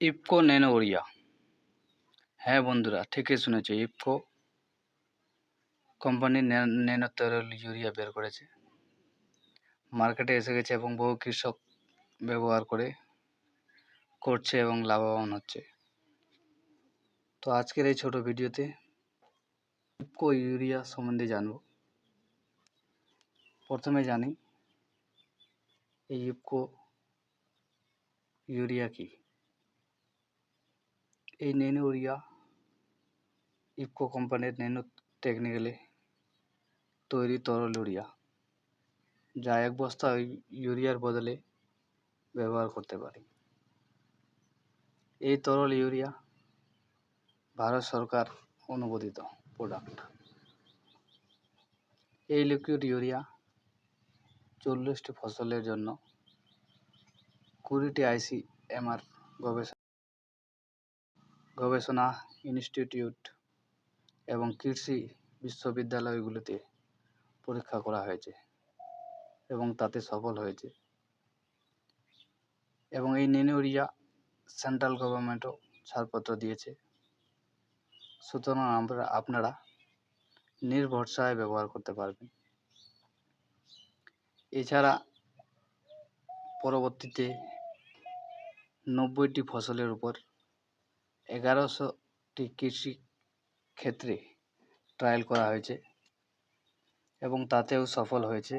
IFFCO nano urea হ্যাঁ বন্ধুরা, ঠিকই শুনেছ, ইফকো কোম্পানি ন্যানো ইউরিয়া বের করেছে। মার্কেটে এসে গেছে এবং বহু কৃষক ব্যবহার করে করছে এবং লাভবান হচ্ছে। তো আজকের এই ছোট ভিডিওতে ইফকো ইউরিয়া সম্বন্ধে জানব। প্রথমে জানি, এই ইফকো ইউরিয়া কি? এই ন্যানো ইউরিয়া ইফকো কোম্পানির ন্যানো টেকনিক্যালে তৈরি তরল ইউরিয়া যা এক বস্তা ইউরিয়ার বদলে ব্যবহার করতে পারি। এই তরল ইউরিয়া ভারত সরকার অনুমোদিত প্রোডাক্ট এই লিকুইড ইউরিয়া চল্লিশটি ফসলের জন্য কুড়িটি আইসিএমআর গবেষণা গবেষণা ইনস্টিটিউট এবং কৃষি বিশ্ববিদ্যালয়গুলিতে পরীক্ষা করা হয়েছে এবং তাতে সফল হয়েছে। এবং এই নেনোরিয়া সেন্ট্রাল গভর্নমেন্টও ছাড়পত্র দিয়েছে। সুতরাং আমরা, আপনারা নির্ভরসায় ব্যবহার করতে পারবেন। এছাড়া পরবর্তীতে নব্বইটি ফসলের উপর এগারোশোটি কৃষি ক্ষেত্রে ট্রায়াল করা হয়েছে এবং তাতেও সফল হয়েছে।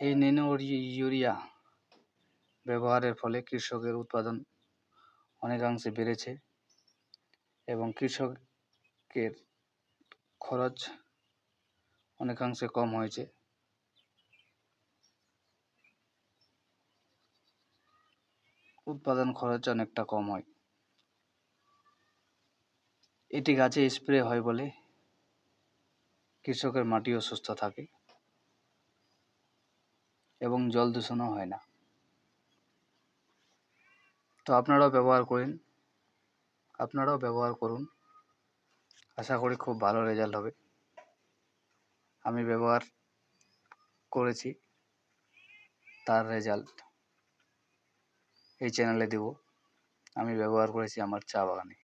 এই নেনো ইউরিয়া ব্যবহারের ফলে কৃষকের উৎপাদন অনেকাংশে বেড়েছে এবং কৃষকের খরচ অনেকাংশে কম হয়েছে। উৎপাদন খরচ অনেকটা কম হয়। এটি গাছে স্প্রে হয় বলে কৃষকের মাটিও সুস্থ থাকে এবং জল দূষণও হয় না। তো আপনারাও ব্যবহার করেন, আপনারাও ব্যবহার করুন। আশা করি খুব ভালো রেজাল্ট হবে। আমি ব্যবহার করেছি, তার রেজাল্ট এই চ্যানেলে দেব। আমি ব্যবহার করেছি আমার চা বাগানে।